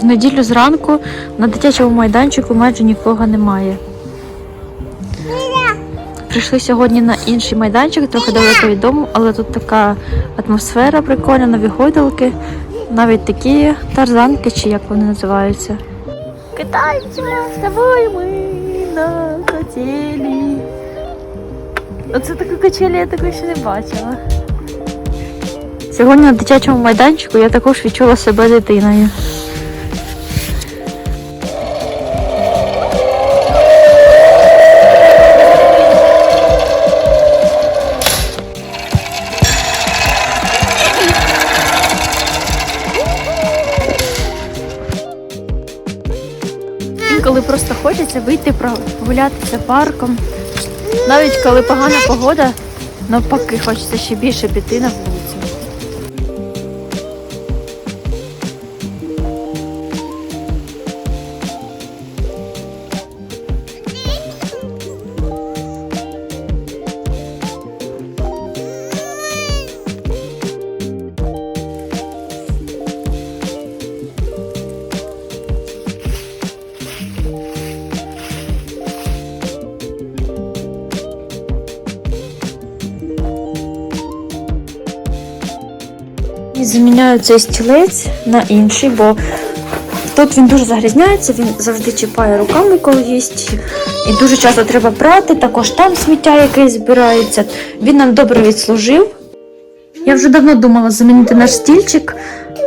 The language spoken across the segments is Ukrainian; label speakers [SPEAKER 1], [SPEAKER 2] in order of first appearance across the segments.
[SPEAKER 1] В неділю зранку на дитячому майданчику майже нікого немає. Прийшли сьогодні на інший майданчик, трохи далеко від дому, але тут така атмосфера прикольна, нові гойдалки, навіть такі тарзанки, чи як вони називаються. Китайця з тобою ми на качелі. Оце таку качелі я такої ще не бачила. Сьогодні на дитячому майданчику я також відчула себе дитиною. Хочеться вийти прогулятися парком. Навіть коли погана погода, навпаки, хочеться ще більше піти на вулицю. Заміняю цей стілець на інший, бо тут він дуже загрізняється, він завжди чіпає руками, коли їсть. І дуже часто треба прати, також там сміття якесь збирається. Він нам добре відслужив. Я вже давно думала замінити наш стільчик.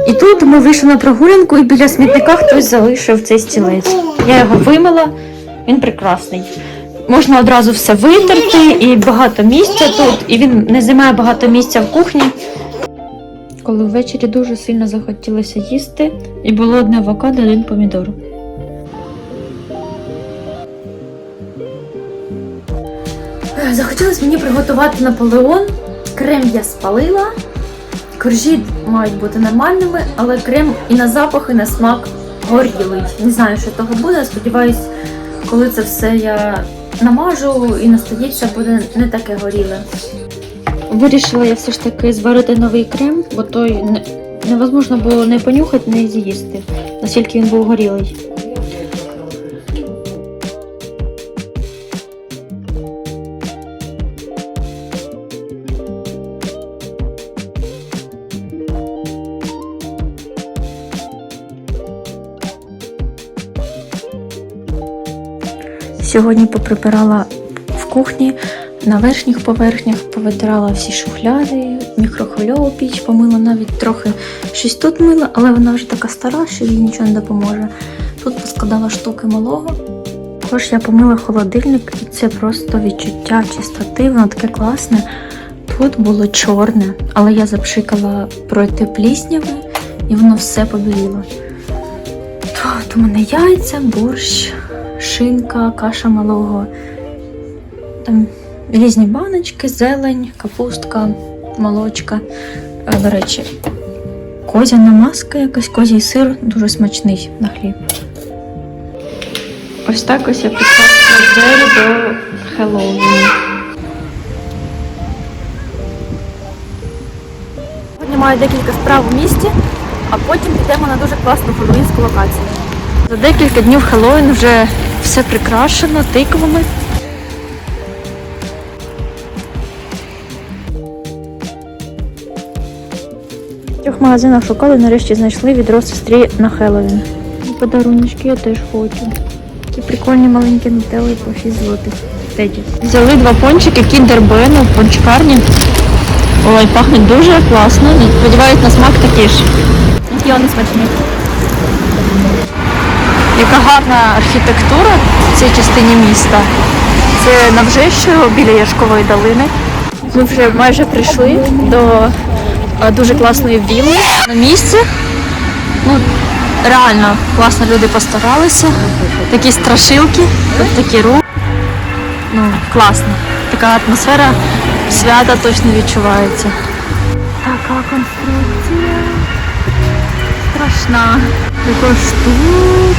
[SPEAKER 1] І тут ми вийшли на прогулянку, і біля смітника хтось залишив цей стілець. Я його вимила, він прекрасний. Можна одразу все витерти, і багато місця тут, і він не займає багато місця в кухні. Коли ввечері дуже сильно захотілося їсти, і було одне авокадо, один помідор. Захотілося мені приготувати Наполеон. Крем я спалила. Коржі мають бути нормальними, але крем і на запах, і на смак горілий. Не знаю, що того буде. Сподіваюсь, коли це все я намажу і настоїться, буде не таке горіле. Вирішила я все ж таки зварити новий крем, бо той невозможно було не понюхати, не з'їсти, наскільки він був горілий. Сьогодні поприбирала в кухні, на верхніх поверхнях повитирала всі шухляди, мікрохвильову піч помила навіть трохи щось тут мила, але вона вже така стара, що їй нічого не допоможе. Тут поскладала штуки малого. Також я помила холодильник, і це просто відчуття чистоти, воно таке класне. Тут було чорне, але я запшикала пройти плісняви, і воно все побіліло. Тут у мене яйця, борщ, шинка, каша малого. Там різні баночки, зелень, капустка, молочка. Е, До речі, козяна маска, якась козій сир, дуже смачний на хліб. Ось так ось я підпасила двері до Хеллоуіну. Сьогодні маю декілька справ у місті, а потім підемо на дуже класну хеллоуінську локацію. За декілька днів Хеллоуін вже все прикрашено тиквами. Трьох магазинах шукали, нарешті знайшли відро сестрі на Хеллоуін. І Подаруночки я теж хочу. Такі прикольні маленькі нутелли по 6 злотих. Теді. Взяли два пончики Kinder Bueno в пончикарні. Ой, пахнуть дуже класно. Сподіваюсь, на смак такі ж. Які вони смачні. Яка гарна архітектура в цій частині міста. Це на Вжещу біля Яшкової долини. Ми вже майже прийшли до дуже класної вілли на місці. Ну, реально класно люди постаралися. Такі страшилки, такі ру. Ну, класно. Така атмосфера свята точно відчувається. Така конструкція. Страшна. Також тут.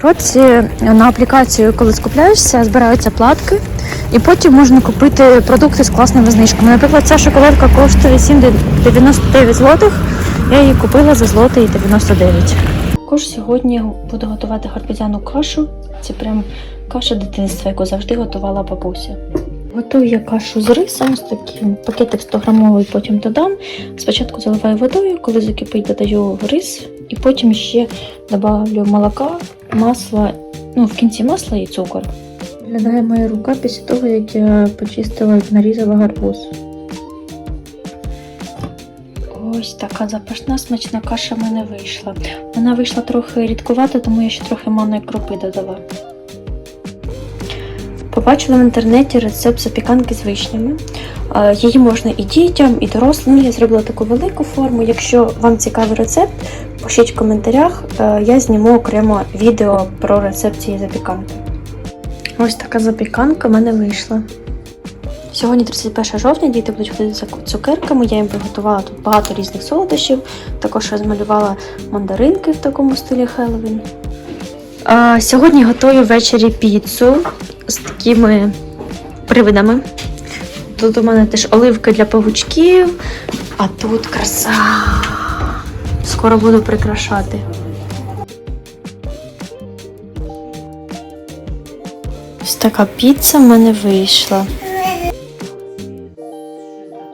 [SPEAKER 1] Кроці на аплікацію, коли скупляєшся, збираються платки, і потім можна купити продукти з класними знижками. Наприклад, ця шоколадка коштує 7,99 злотих. Я її купила за злотий 99. Також сьогодні буду готувати гарбузяну кашу. Це прям каша дитинства, яку завжди готувала бабуся. Готую я кашу з рисом, ось такий пакетик 100 грамовий, потім додам. Спочатку заливаю водою, коли закипить, додаю рис, і потім ще додаю молока, масла, ну в кінці масла і цукор. Виглядає моя рука після того, як я почистила і нарізала гарбуз. Ось така запашна смачна каша в мене вийшла. Вона вийшла трохи рідкувата, тому я ще трохи манної крупи додала. Побачила в інтернеті рецепт запіканки з вишнями. Її можна і дітям, і дорослим. Я зробила таку велику форму. Якщо вам цікавий рецепт, пишіть в коментарях. Е, Я зніму окремо відео про рецепт цієї запіканки. Ось така запіканка в мене вийшла. Сьогодні 31 жовтня, діти будуть ходити за цукерками. Я їм приготувала тут багато різних солодощів. Також розмалювала мандаринки в такому стилі Хеллоуін. Сьогодні готую ввечері піцу з такими привидами. Тут у мене теж оливки для павучків, а тут краса. Скоро буду прикрашати. Ось така піца в мене вийшла.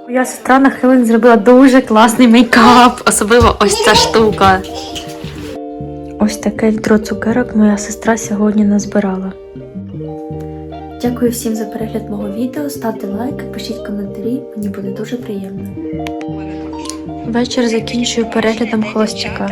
[SPEAKER 1] Моя сестра на Хелен зробила дуже класний мейкап, особливо ось ця штука. Ось таке відро цукерок моя сестра сьогодні назбирала. Дякую всім за перегляд мого відео. Ставте лайк, пишіть коментарі, мені буде дуже приємно. Вечір закінчую переглядом холостяка.